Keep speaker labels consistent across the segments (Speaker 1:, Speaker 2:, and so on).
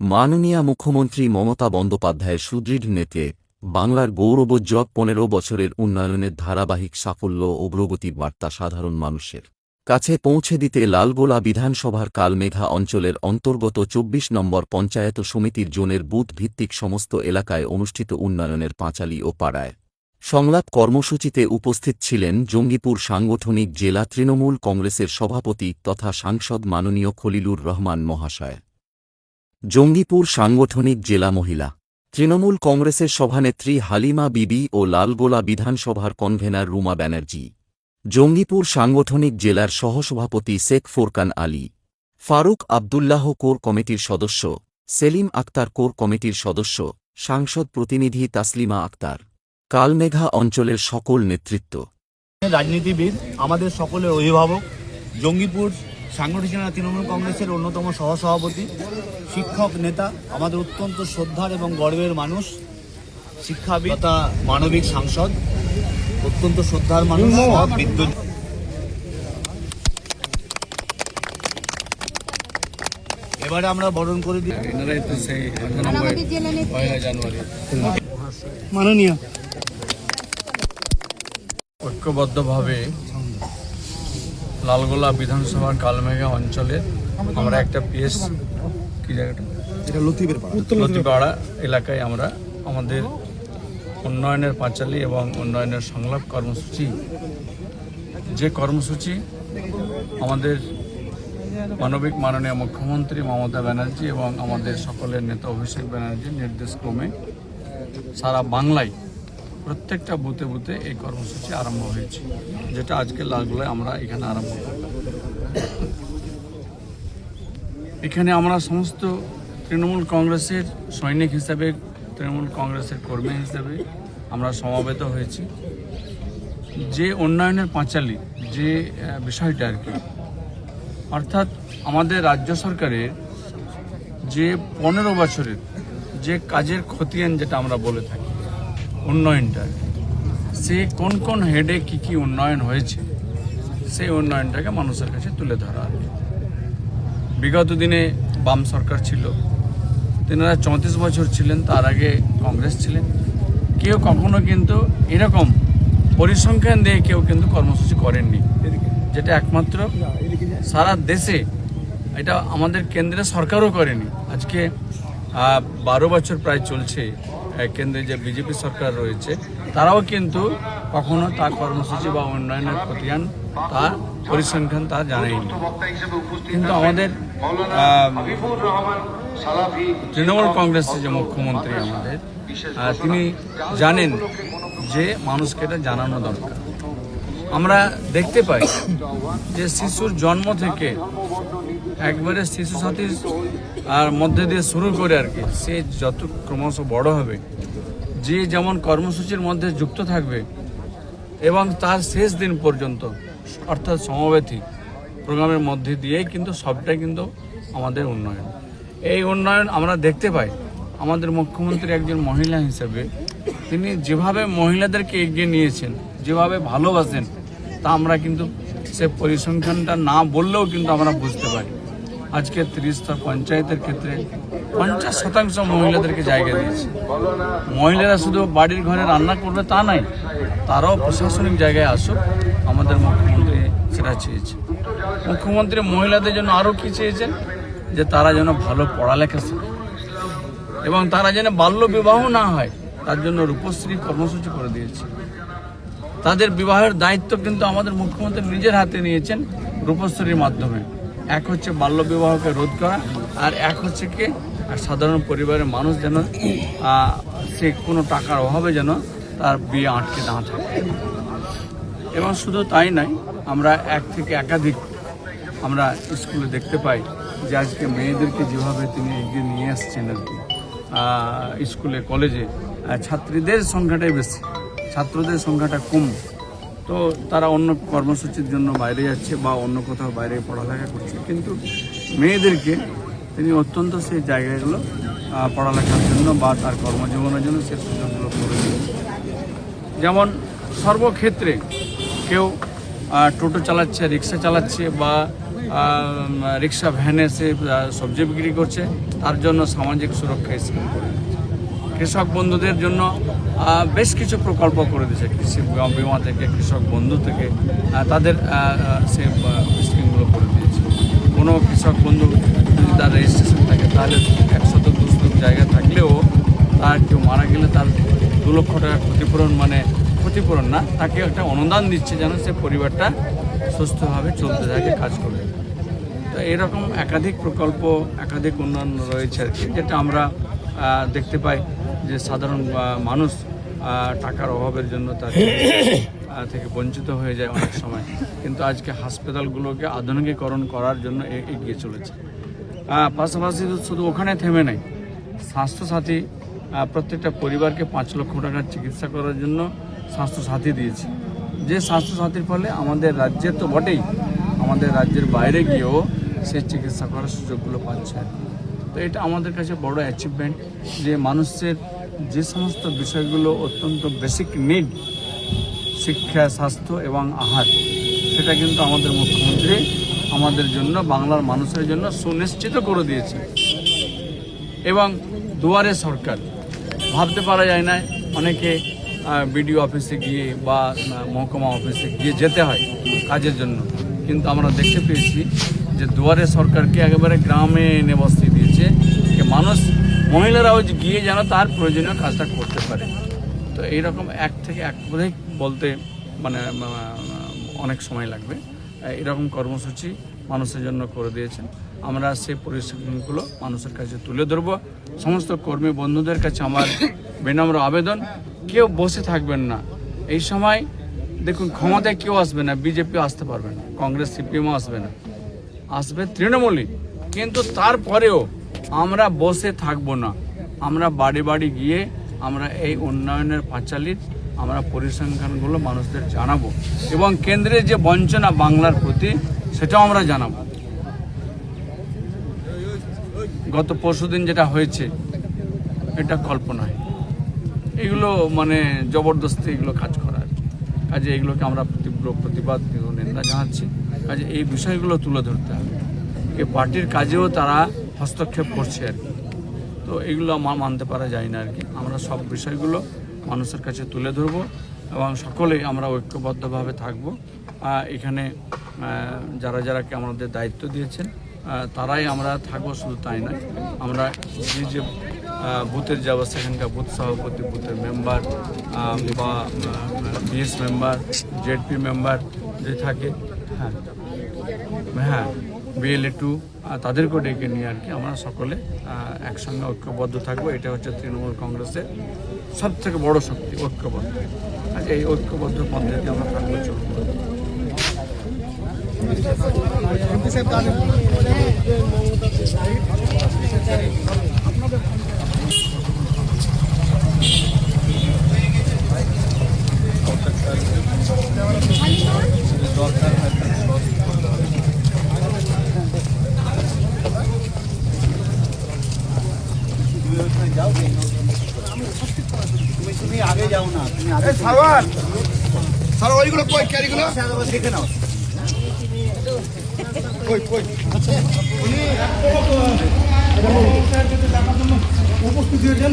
Speaker 1: মাননীয় মুখ্যমন্ত্রী মমতা বন্দ্যোপাধ্যায়ের সুদৃঢ় নেতে বাংলার গৌরবোজ্জ্বল পনেরো বছরের উন্নয়নের ধারাবাহিক সাফল্য ও প্রগতির বার্তা সাধারণ মানুষের কাছে পৌঁছে দিতে লালগোলা বিধানসভার কালমেঘা অঞ্চলের অন্তর্গত চব্বিশ নম্বর পঞ্চায়েত সমিতির জোনের বুথ ভিত্তিক সমস্ত এলাকায় অনুষ্ঠিত উন্নয়নের পাঁচালী ও পাড়ায় সংলাপ কর্মসূচিতে উপস্থিত ছিলেন জঙ্গিপুর সাংগঠনিক জেলা তৃণমূল কংগ্রেসের সভাপতি তথা সাংসদ মাননীয় খলিলুর রহমান মহাশয়। জঙ্গিপুর সাংগঠনিক জেলা মহিলা। তৃণমূল কংগ্রেসের সভানেত্রী হালিমা বিবি ও লালগোলা বিধানসভার কনভেনার রুমা ব্যানার্জি। জঙ্গিপুর সাংগঠনিক জেলার সহসভাপতি শেখ ফোরকান আলী। ফারুক আবদুল্লাহ কোর কমিটির সদস্য। সেলিম আক্তার কোর কমিটির সদস্য। সাংসদ প্রতিনিধি তাসলিমা আক্তার। কালমেঘা অঞ্চলের সকল নেতৃত্ব।
Speaker 2: রাজনীতিবিদ, আমাদের সকলের অভিভাবক, জঙ্গিপুর সাংগঠনিক জেলা তৃণমূল কংগ্রেসের অন্যতম সহসভাপতি শিক্ষক নেতা আমাদের অত্যন্ত শ্রদ্ধার এবং গর্বের মানুষ শিক্ষাবিদ তথা মানবিক সাংসদ অত্যন্ত শ্রদ্ধার মানুষ বিদ্যুৎ এবারে আমরা বরণ করে দিই। মাননীয়।
Speaker 3: ঐক্যবদ্ধভাবে লালগোলা বিধানসভার কালমেঘা অঞ্চলে আমরা একটা পিএস কি জায়গাটা?
Speaker 2: এটা
Speaker 3: লতিপাড়া এলাকায় আমরা আমাদের উন্নয়নের পাঁচালী এবং উন্নয়নের সংলাপ কর্মসূচি যে কর্মসূচি আমাদের মানবিক মাননীয় মুখ্যমন্ত্রী মমতা ব্যানার্জি এবং আমাদের সকলের নেতা অভিষেক ব্যানার্জির নির্দেশক্রমে সারা বাংলায় প্রত্যেকটা বুথে বুথে এই কর্মসূচি আরম্ভ হয়েছে, যেটা আজকে লাগলে আমরা এখানে আরম্ভ করব। এখানে আমরা সমস্ত তৃণমূল কংগ্রেসের সৈনিক হিসাবে, তৃণমূল কংগ্রেসের কর্মী হিসাবে আমরা সমাবেত হয়েছি। যে উন্নয়নের পাঁচালী, যে বিষয়টা আর কি, অর্থাৎ আমাদের রাজ্য সরকারের যে পনেরো বছরের যে কাজের খতিয়ান যেটা আমরা বলে থাকি উন্নয়নটা। সে কোন কোন হেডে কি কি উন্নয়ন হয়েছে, সেই উন্নয়নটাকে মানুষের কাছে তুলে ধরা। বিগত দিনে বাম সরকার ছিল, তেনারা চৌত্রিশ বছর ছিলেন, তার আগে কংগ্রেস ছিলেন। কেউ কখনো কিন্তু এরকম পরিসংখ্যান দিয়ে কেউ কিন্তু কর্মসূচি করেননি, যেটা একমাত্র সারা দেশে এটা আমাদের কেন্দ্রের সরকারও করেনি। আজকে বারো বছর প্রায় চলছে কেন্দ্রে যে বিজেপি সরকার রয়েছে, তারাও কিন্তু কখনো তার কর্মসূচি বা উন্নয়নের খতিয়ান তার পরিসংখ্যান তা জানায়নি। কিন্তু আমাদের তৃণমূল কংগ্রেসের যে মুখ্যমন্ত্রী আমাদের তিনি জানেন যে মানুষকে এটা জানানো দরকার। আমরা দেখতে পাই যে শিশুর জন্ম থেকে একবারে শিশু সাথীর আর মধ্যে দিয়ে শুরু করে আর কি। সে যত ক্রমশ বড় হবে, যে যেমন কর্মসূচির মধ্যে যুক্ত থাকবে এবং তার শেষ দিন পর্যন্ত, অর্থাৎ সমবেতী প্রোগ্রামের মধ্যে দিয়েই কিন্তু সবটাই কিন্তু আমাদের উন্নয়ন। এই উন্নয়ন আমরা দেখতে পাই। আমাদের মুখ্যমন্ত্রী একজন মহিলা হিসেবে তিনি যেভাবে মহিলাদেরকে এগিয়ে নিয়েছেন, যেভাবে ভালোবাসেন, তা আমরা কিন্তু সে পরিসংখ্যানটা না বললেও কিন্তু আমরা বুঝতে পারি। আজকে ত্রিস্তর পঞ্চায়েতের ক্ষেত্রে পঞ্চাশ শতাংশ মহিলাদেরকে জায়গা দিয়েছে। মহিলারা শুধু বাড়ির ঘরে রান্না করবে তা নয়, তারাও প্রশাসনিক জায়গায় আসুক, আমাদের মুখ্যমন্ত্রী সেটা চেয়েছে। মুখ্যমন্ত্রী মহিলাদের জন্য আরও কী চেয়েছেন? যে তারা যেন ভালো পড়ালেখা শেখে এবং তারা যেন বাল্য বিবাহ না হয়, তার জন্য রূপশ্রী কর্মসূচি করে দিয়েছে। তাদের বিবাহের দায়িত্ব কিন্তু আমাদের মুখ্যমন্ত্রী নিজের হাতে নিয়েছেন রূপশ্রীর মাধ্যমে। এক হচ্ছে বাল্য বিবাহকে রোধ করা, আর এক হচ্ছে কি, আর সাধারণ পরিবারের মানুষ যেন সে কোনো টাকার অভাবে যেন তার বিয়ে আটকে না থাকে। এবং শুধু তাই নয়, আমরা এক থেকে একাধিক আমরা স্কুলে দেখতে পাই যে আজকে মেয়েদেরকে যেভাবে তিনি এগিয়ে নিয়ে আসছেন আর কি। স্কুলে, কলেজে ছাত্রীদের সংখ্যাটাই বেশি, ছাত্রদের সংখ্যাটা কম। তো তারা অন্য কর্মসূচির জন্য বাইরে যাচ্ছে বা অন্য কোথাও বাইরে পড়ালেখা করছে। কিন্তু মেয়েদেরকে তিনি অত্যন্ত সেই জায়গাগুলো পড়ালেখার জন্য বা তার কর্মজীবনের জন্য সে সুযোগগুলো করে যেমন সর্বক্ষেত্রে কেউ টোটো চালাচ্ছে, রিক্সা চালাচ্ছে বা রিক্সা ভ্যানে সে সবজি বিক্রি করছে, তার জন্য সামাজিক সুরক্ষা স্কিম করে কৃষক বন্ধুদের জন্য বেশ কিছু প্রকল্প করে দিয়েছে। কৃষি বিমা থেকে, কৃষক বন্ধু থেকে তাদের সে স্কিমগুলো করে দিয়েছে। কোনো কৃষক বন্ধু যদি তার রেজিস্ট্রেশন থাকে, তাহলে একশত দুশো জায়গা থাকলেও তার কেউ মারা গেলে তার দু লক্ষ টাকা ক্ষতিপূরণ মানে ক্ষতিপূরণ না, তাকে একটা অনুদান দিচ্ছে যেন সে পরিবারটা সুস্থভাবে চলতে থাকে, কাজ তো এরকম একাধিক প্রকল্প, একাধিক উন্নয়ন রয়েছে আর কি, যেটা আমরা দেখতে পাই যে সাধারণ মানুষ টাকার অভাবের জন্য তার থেকে বঞ্চিত হয়ে যায় অনেক সময়। কিন্তু আজকে হাসপাতালগুলোকে আধুনিকীকরণ করার জন্য এগিয়ে চলেছে। পাশাপাশি শুধু ওখানে থেমে নেই। স্বাস্থ্যসাথী প্রত্যেকটা পরিবারকে পাঁচ লক্ষ টাকার চিকিৎসা করার জন্য স্বাস্থ্যসাথী দিয়েছে। যে স্বাস্থ্যসাথীর ফলে আমাদের রাজ্যের তো বটেই, আমাদের রাজ্যের বাইরে গিয়েও সেই চিকিৎসা করার সুযোগগুলো পাচ্ছে। তো এটা আমাদের কাছে বড় অ্যাচিভমেন্ট যে মানুষের যে সমস্ত বিষয়গুলো অত্যন্ত বেসিক নিড শিক্ষা, স্বাস্থ্য এবং আহার, সেটা কিন্তু আমাদের মুখ্যমন্ত্রী আমাদের জন্য, বাংলার মানুষের জন্য সুনিশ্চিত করে দিয়েছে। এবং দুয়ারে সরকার, ভাবতে পারা যায় না, অনেকে বিডিও অফিসে গিয়ে বা মহকুমা অফিসে গিয়ে যেতে হয় কাজের জন্য। কিন্তু আমরা দেখতে পেয়েছি যে দুয়ারে সরকারকে একেবারে গ্রামে এনে বসিয়ে দিয়েছে যে মানুষ, মহিলারাও গিয়ে যেন তার প্রয়োজনীয় কাজটা করতে পারে। তো এইরকম এক থেকে এক বোধহয় বলতে মানে অনেক সময় লাগবে। এরকম কর্মসূচি মানুষের জন্য করে দিয়েছেন। আমরা সেই পরিশ্রমগুলো মানুষের কাছে তুলে ধরবো। সমস্ত কর্মী বন্ধুদের কাছে আমার বিনম্র আবেদন। কেউ বসে থাকবেন না। এই সময় দেখুন, ক্ষমতায় কেউ আসবে না, বিজেপিও আসতে পারবে না, কংগ্রেস, সিপিএমও আসবে না। আসবে তৃণমূলই। কিন্তু তারপরেও আমরা বসে থাকব না। আমরা বাড়ি বাড়ি গিয়ে আমরা এই উন্নয়নের পাঁচালির আমরা পরিসংখ্যানগুলো মানুষদের জানাব এবং কেন্দ্রের যে বঞ্চনা বাংলার প্রতি সেটাও আমরা জানাব। গত পরশুদিন যেটা হয়েছে, এটা কল্পনায়। এগুলো মানে জবরদস্তি এগুলো কাজ করার কাজে এগুলোকে আমরা তীব্র প্রতিবাদ নিন্দা জানাচ্ছি। কাজে এই বিষয়গুলো তুলে ধরতে হবে। এই পার্টির কাজেও তারা হস্তক্ষেপ করছে আর কি। তো এগুলো আমার মানতে পারা যায় না আর কি। আমরা সব বিষয়গুলো মানুষের কাছে তুলে ধরবো এবং সকলেই আমরা ঐক্যবদ্ধভাবে থাকব। এখানে যারা যারাকে আমাদের দায়িত্ব দিয়েছেন তারাই আমরা থাকব শুধু তাই নয়। আমরা যে যে বুথের যে সেখানকার বুথ সভাপতি, বুথের মেম্বার বা বিএস মেম্বার জেডপি মেম্বার যে থাকে হ্যাঁ। হ্যাঁ বিএলএ টু তাদেরকেও ডেকে নিয়ে আর কি আমরা সকলে একসঙ্গে ঐক্যবদ্ধ থাকব। এটা হচ্ছে তৃণমূল কংগ্রেসের সব থেকে বড় শক্তি, ঐক্যবদ্ধ। আর এই ঐক্যবদ্ধ পদ্ধতি আমরা থাকব, চলবো।
Speaker 2: তুমি তুমি আগে যাও না তুমি আগে
Speaker 4: সারওয়ার সার ওইগুলো কই ক্যারিগুলো?
Speaker 2: দেখে নাও।
Speaker 4: কই কই? উপস্থিত হয়েছেন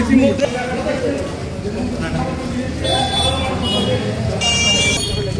Speaker 4: ইতিমধ্যে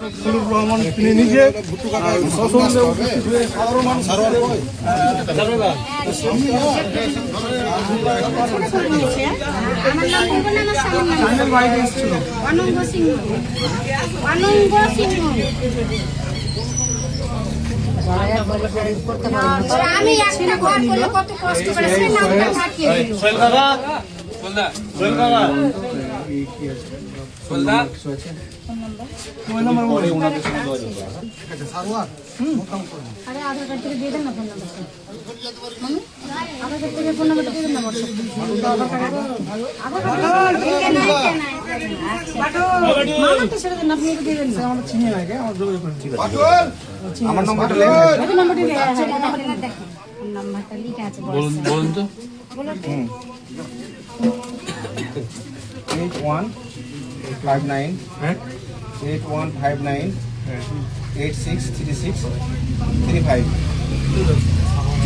Speaker 4: খলিলুর রহমান, তিনি নিজে সশরীরে সাধারণ মানুষ
Speaker 5: অনঙ্গ সিংহ। অনঙ্গ সিংহ। আমি একটা ঘর করলে কত কষ্ট করে, সেই নামটা থেকে না
Speaker 4: আমার চিনি না কে আমার যোগাযোগ করেন ঠিক আছে
Speaker 2: আমার নম্বরটা
Speaker 5: ওই নাম্বারটা দিয়ে নাম্বারটা দেখেন ফোন নাম্বারটা লিখা আছে
Speaker 3: বলুন বলুন তো।
Speaker 6: Eight one five nine eight one five nine eight six three six three five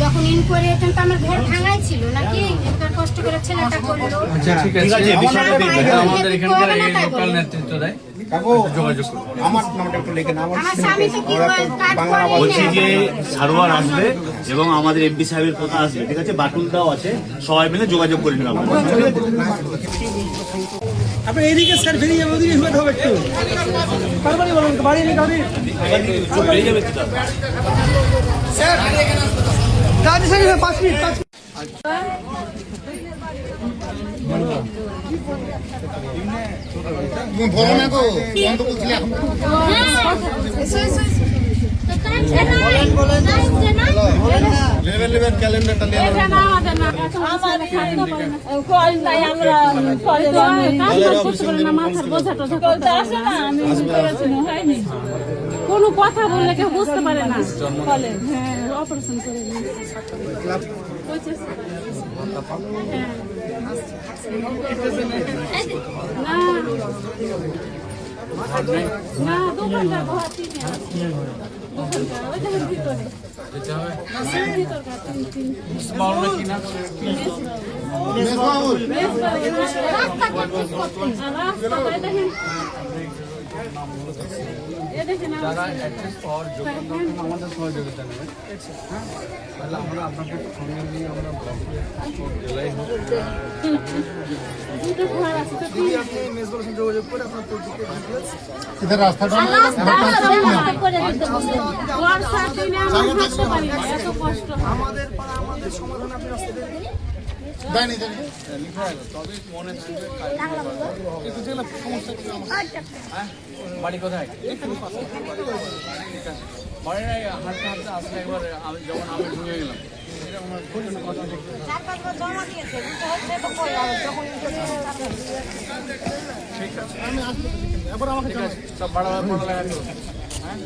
Speaker 5: যখন ইনকোয়ারি হতেন আমার ঘর ভাঙাই ছিল নাকি এবার কষ্ট করে ছেলেটা করল?
Speaker 3: আচ্ছা ঠিক
Speaker 2: ঠিক আছে, বিষয়টা
Speaker 3: আমাদের এখানকার লোকাল নেতৃত্ব দেয়
Speaker 2: বলছি যে সারোয়ার আসবে এবং আমাদের এমপি সাহেবের কথা আসবে। ঠিক আছে? বাটুলটাও আছে। সবাই মিলে যোগাযোগ করে নিলাম।
Speaker 4: আপনি এইদিকে স্যার যাবে ওদিকে হবে একটু। বলুন বাড়ি গাড়ি। গাড়ি সাইড পাঁচ মিনিট পাঁচ
Speaker 5: এসো
Speaker 7: পারে না কল নাই আমরা কলে বলতে আসে না আমি করেছি না, হয়নি কোনো কথা বললে কেউ বুঝতে পারে না অপারেশন করে। না না দোকানটা ঘর তিনে আছে। দোকানটা, ওই দেখেন ভিতরে। ভিতরটা তিন তিন
Speaker 3: মাওলানা কি না যারা অ্যাড্রেস পাওয়ার যোগ্য তখন আমাদের সহযোগিতা নেবে। হ্যাঁ? তাহলে আমরা আপনাকে সঙ্গে নিয়ে আমরা ব্লকে জেলায় হোক
Speaker 4: আমাদের সমাধান আপনি রাস্তা
Speaker 3: বাড়ি কোথায়? বাড়ি হাঁটতে হাঁটতে আসলে একবার আমি যখন আমি ঢুকে গেলাম। ঠিক আছে। সব বাড়াবার পড়ালেখা করো। হ্যাঁ?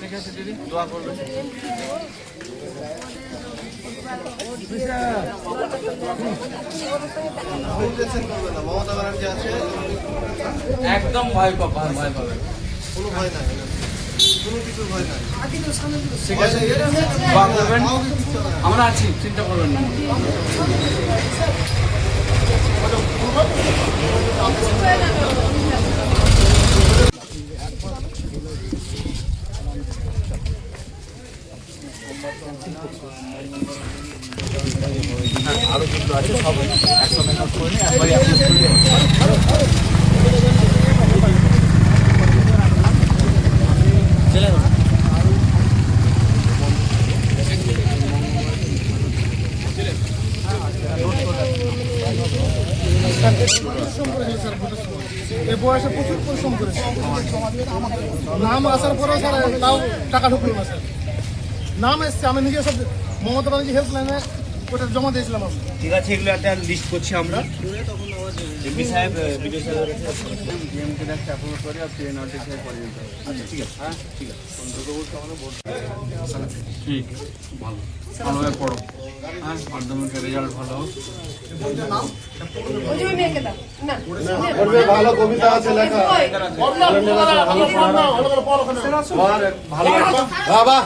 Speaker 3: ঠিক আছে দিদি দোয়া করবেন। একদম ভয় পাবা ভয় পাবে আছে। দোয়া করবেন? আমরা আছি চিন্তা করবেন না।
Speaker 4: এই বয়সে প্রচুর পরিশ্রম করেছে। নাম আসার পরেও স্যার তাও টাকা ঢুকলো না স্যার। নাম এসছে আমি নিজে সব মমতা ব্যানার্জি হেল্পলাইনে ওটা জমা দিয়েছিলাম আমি
Speaker 2: ঠিক আছে এগুলো একটা লিস্ট করছি আমরা এমপি সাহেব বিডিও সাহেব
Speaker 3: ডিএমকে আর
Speaker 2: আচ্ছা ঠিক আছে
Speaker 3: হ্যাঁ ঠিক আছে ঠিক ভালো ভালোভাবে পড়ো হ্যাঁ মাধ্যমিকের রেজাল্ট ভালো
Speaker 6: ভালো কবিতা আছে লেখা ভালো বাবা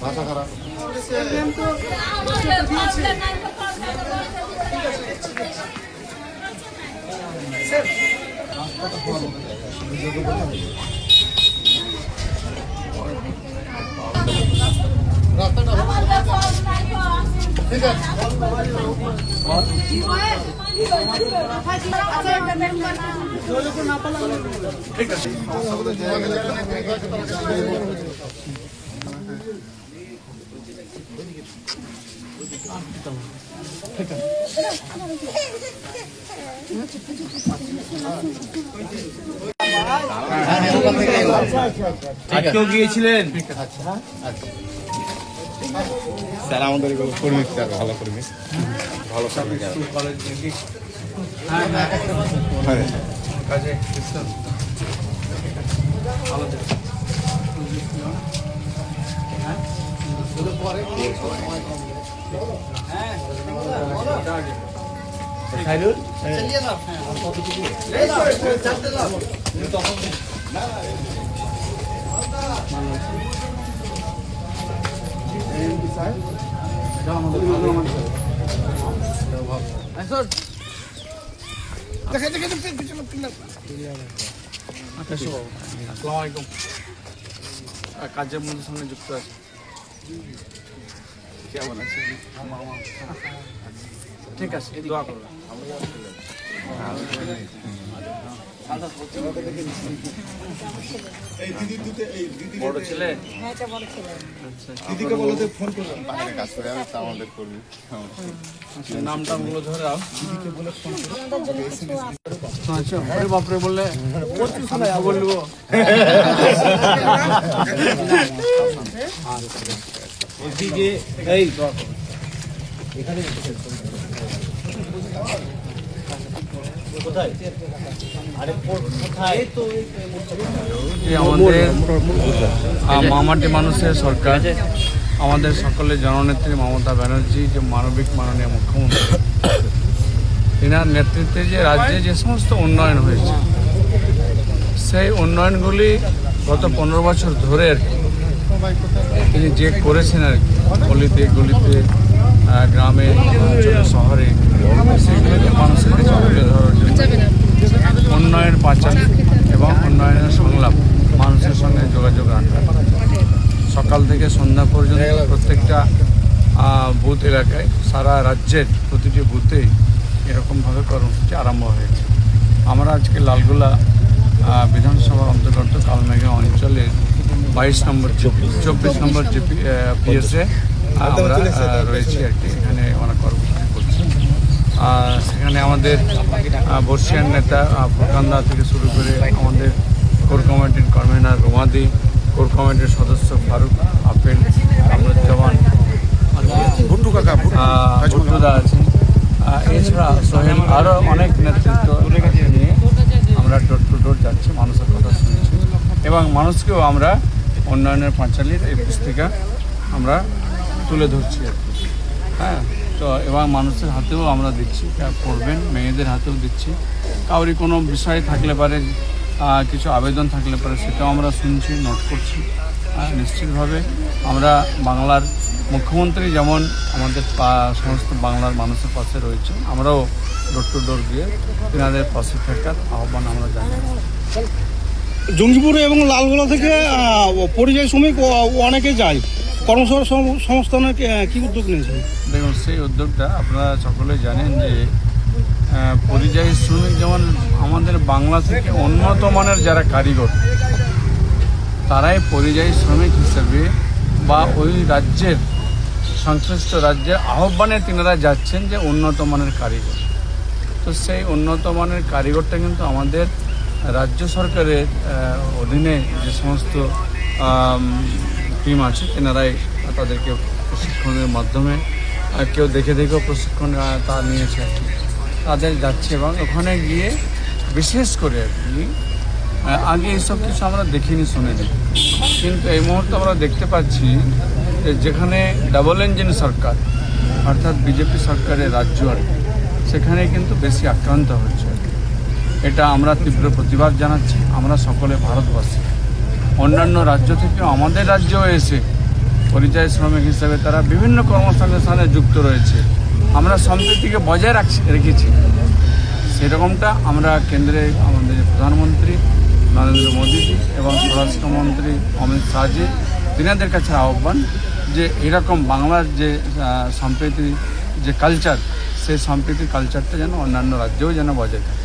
Speaker 6: ভাষা খারাপ। ঠিক আছে।
Speaker 2: আজকেও গিয়েছিলেন?
Speaker 6: স্যার আমাদের কর্মী স্যার ভালো কর্মী ভালো
Speaker 3: দেখি হ্যাঁ। কাজে ভালো? আগে। হ্যাঁ, স্যার। এসো বাবু। আসসালামু আলাইকুম। কাজের মধ্যে সঙ্গে যুক্ত আছে কেমন আছে ঠিক আছে দোয়া
Speaker 6: বলো কর্মী
Speaker 3: আচ্ছা, নামটা বাপরে বললে বলব
Speaker 2: এই কোথায়? আরে কোথায়? তো
Speaker 3: যে আমাদের মামাটি মানুষের সরকার আমাদের সকলের জননেত্রী মমতা ব্যানার্জি যে মানবিক মাননীয় মুখ্যমন্ত্রী এনার নেতৃত্বে যে রাজ্যে যে সমস্ত উন্নয়ন হয়েছে সেই উন্নয়নগুলি গত পনেরো বছর ধরে আর কি তিনি যে করেছেন আর কি গলিতে গলিতে গ্রামে শহরে সেগুলোকে মানুষের কাছে তুলে ধরার জন্য উন্নয়ন পাচার এবং উন্নয়নের সংলাপ মানুষের সঙ্গে যোগাযোগ রাখা। সকাল থেকে সন্ধ্যা পর্যন্ত প্রত্যেকটা বুথ এলাকায় সারা রাজ্যের প্রতিটি বুথে এরকমভাবে কর্মসূচি আরম্ভ হয়েছে। আমরা আজকে লালগোলা আহ, বিধানসভার অন্তর্গত কালমেঘা অঞ্চলের বাইশ নম্বর চব্বিশ নম্বর জিপি পিএসএ আমরা রয়েছি আর কি। এখানে আমরা কর্মসূচি করছি। সেখানে আমাদের বর্ষিয়ান নেতা ফুরকান্দা থেকে শুরু করে আমাদের কোর কমিটির কনভেনার রোমাদি কোর কমিটির সদস্য ফারুক আপেল কাকা ভুট্টুদা আছে এছাড়া সোহেল আরও অনেক নেতৃত্ব নিয়ে আমরা ডোর টু ডোর যাচ্ছি মানুষের কথা শুনছি। এবং মানুষকেও আমরা উন্নয়নের পাঁচালির এই পুস্তিকা আমরা তুলে ধরছি আর কি। হ্যাঁ তো এবং মানুষের হাতেও আমরা দিচ্ছি পড়বেন মেয়েদের হাতেও দিচ্ছি। কাউরি কোনো বিষয় থাকলে পারে কিছু আবেদন থাকলে পারে, সেটাও আমরা শুনছি নোট করছি। আর নিশ্চিতভাবে আমরা বাংলার মুখ্যমন্ত্রী যেমন আমাদের সমস্ত বাংলার মানুষের পাশে রয়েছে আমরাও ডোর টু ডোর গিয়ে তেনাদের পাশে থাকার আহ্বান আমরা জানাই।
Speaker 4: জঙ্গিপুরে এবং লালগোলা থেকে পরিযায়ী শ্রমিক অনেকে যায়। কর্মসংস্থান সংস্থানের কি উদ্যোগ নিয়েছে
Speaker 3: দেখুন, সেই উদ্যোগটা আপনারা সকলে জানেন যে পরিযায়ী শ্রমিক যেমন আমাদের বাংলা থেকে উন্নত মানের যারা কারিগর, তারাই পরিযায়ী শ্রমিক হিসেবে বা ওই রাজ্যের সংশ্লিষ্ট রাজ্যের আহ্বানে তিনারা যাচ্ছেন যে উন্নত মানের কারিগর। তো সেই উন্নত মানের কারিগরটা কিন্তু আমাদের রাজ্য সরকারের অধীনে যে সমস্ত টিম আছে তেনারাই তাদেরকে প্রশিক্ষণের মাধ্যমে আহ, কেউ দেখে দেখেও প্রশিক্ষণ তা নিয়েছে আর তাদের যাচ্ছে এবং ওখানে গিয়ে বিশেষ করে আর কি আগে এইসব কিছু আমরা দেখিনি শুনিনি কিন্তু এই মুহূর্তে আমরা দেখতে পাচ্ছি যে যেখানে ডাবল ইঞ্জিন সরকার অর্থাৎ বিজেপি সরকারের রাজ্য আর কি সেখানে কিন্তু বেশি আক্রান্ত হচ্ছে আর। এটা আমরা তীব্র প্রতিবাদ জানাচ্ছি, আমরা সকলে ভারতবাসী। অন্যান্য রাজ্য থেকেও আমাদের রাজ্যেও এসে পরিযায়ী শ্রমিক হিসেবে তারা বিভিন্ন কর্মসংস্থানে যুক্ত রয়েছে। আমরা সম্প্রীতিকে বজায় রাখছি, রেখেছি। সেরকমটা আমরা কেন্দ্রে আমাদের প্রধানমন্ত্রী নরেন্দ্র মোদীজি এবং স্বরাষ্ট্রমন্ত্রী অমিত শাহজি, তিনাদের কাছে আহ্বান যে এরকম বাংলার যে সম্প্রীতি, যে কালচার সেই সম্প্রীতির কালচারটা যেন অন্যান্য রাজ্যেও যেন বজায় থাকে।